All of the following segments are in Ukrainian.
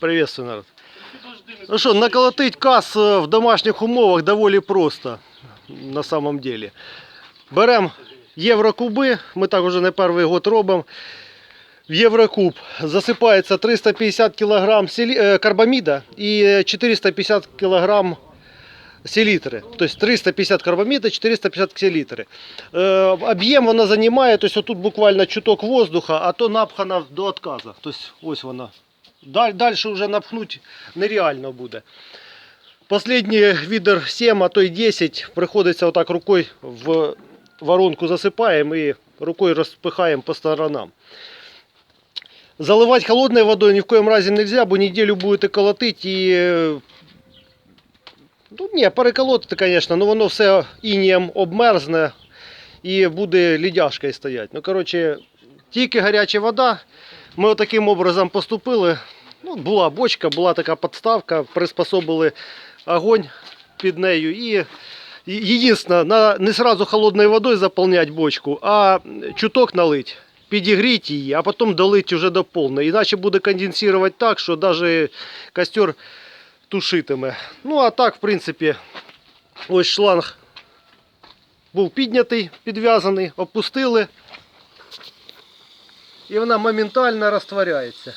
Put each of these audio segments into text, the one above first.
Приветствую, народ. Ну що, наколотить кас е, в домашніх умовах доволі просто, на самом деле. Беремо єврокуби, ми так уже не перший год робимо. В єврокуб засипається 350 кг е, карбаміда і 450 кг селітри. Тобто 350 карбаміда, 450 селітри. Об'єм вона займає, тобто тут буквально чуток воздуха, а то напхана до отказу. Тобто ось вона. Далі, вже напхнути нереально буде. Последній відер 7, а то й 10 приходиться отак рукою в воронку засипаємо і рукою розпихаємо по сторонам. Заливать холодной водой ни в коем разе нельзя, бо неделю будете колотить і. Ну, ні, переколотити, звісно, але воно все інієм обмерзне і буде лідяшкою стояти. Ну, коротше, тільки гаряча вода. Ми таким образом поступили. Ну, була бочка, була така підставка, приспособили огонь під нею і. На, не сразу холодною водою заповнять бочку, а чуток налить, підігріти її, а потім долить вже до повної. Іначе буде конденсувати так, що навіть костер тушитиме. Ну а так, в принципі, ось шланг був піднятий, підв'язаний, опустили. І вона моментально розтворяється.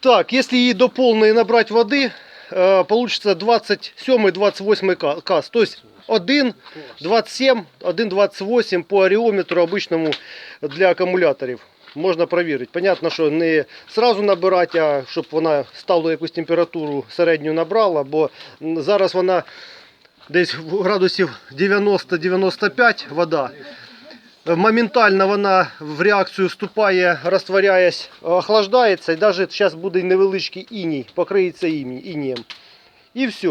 Так, если її до повної набрати води, э, получится 27-28 ка- кас. То есть 1,27, 1,28 по аріометру обичному для акумуляторів. Можна перевірити. Понятно, що не сразу набирати, а щоб вона сталу якусь температуру середню набрала, бо зараз вона десь градусів 90-95 вода. Моментально вона в реакцію вступає, розтворяясь, охлаждається, і навіть зараз буде невеличкий іній, покриється іні- інієм. І все.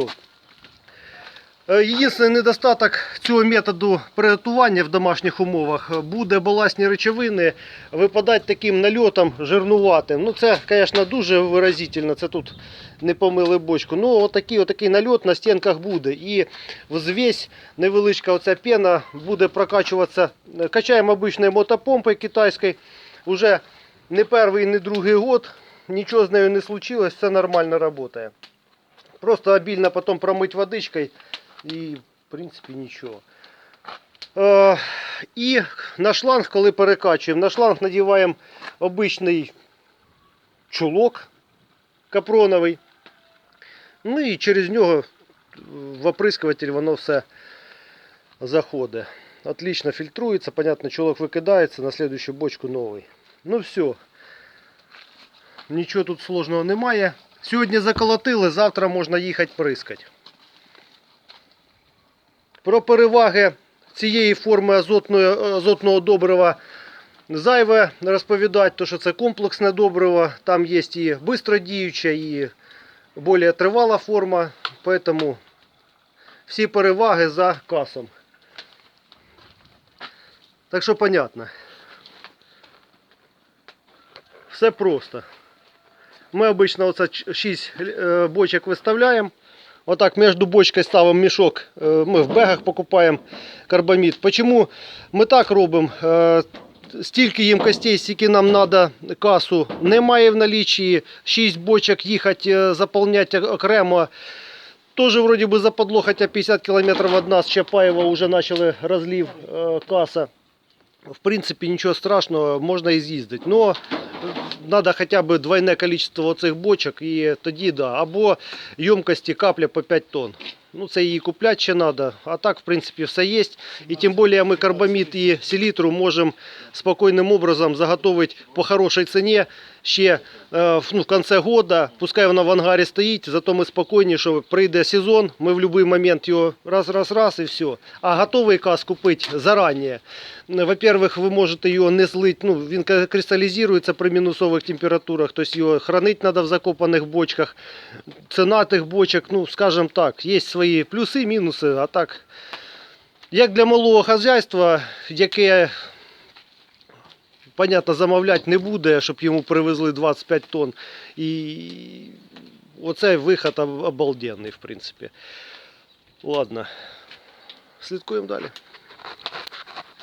Е, Єдиний недостаток цього методу приготування в домашніх умовах буде баласні речовини випадати таким нальотом жирнуватим. Ну це, звісно, дуже виразительно. Це тут не помили бочку. Ну, отакий, отакий нальот на стінках буде. І взвесь невеличка оця пена буде прокачуватися. Качаємо обичною мотопомпою китайською. Уже не перший, не другий год. Нічого з нею не случилось, все нормально працює. Просто обильно потім промить водичкою і, в принципі, нічого. Е, і на шланг, коли перекачуємо, на шланг надіваємо обичний чулок капроновий. Ну і через нього в оприскуватель воно все заходить. Отлично фільтрується, понятно, чулок викидається, на слідущу бочку новий. Ну все. Нічого тут сложного немає. Сьогодні заколотили, завтра можна їхати прискати. Про переваги цієї форми азотної, азотного добрива зайве розповідати, тому що це комплексне добриво. Там є і бистродіюча, і більш тривала форма. Тому всі переваги за касом. Так що понятно. Все просто. Ми обично оце 6 бочок виставляємо. Отак між бочкою ставимо мішок. Е, Ми в бегах покупаємо карбамід. Почому ми так робимо? Е, Стільки ємкостей, скільки нам треба касу, немає в налічі. 6 бочок їхати, е, заповняти окремо. Тоже вроде бы западло, хотя 50 километров от нас Чапаева уже начали разлив э, касса. В принципе, ничего страшного, можно и з'їздити. Но надо хотя бы двойне количество цих бочок і тоді да. Або ємкості капля по 5 тонн. Ну, це її купляти ще треба. А так, в принципі, все є. І тим більше ми карбамід і селітру можемо спокійним образом заготовити по хорошій ціні ще е, ну, в кінці года. Пускай вона в ангарі стоїть, зато ми спокійні, що прийде сезон, ми в будь-який момент його раз-раз-раз і все. А готовий кас купити зарані. Во-первых, ви можете його не злити, ну, він кристалізується при мінусових температурах, тобто його хранити треба в закопаних бочках. Ціна тих бочок, ну, скажімо так, є плюси, мінуси, а так, як для малого хазяйства, яке, понятно, замовляти не буде, щоб йому привезли 25 тонн. І оцей виход обалденний, в принципі. Ладно, слідкуємо далі.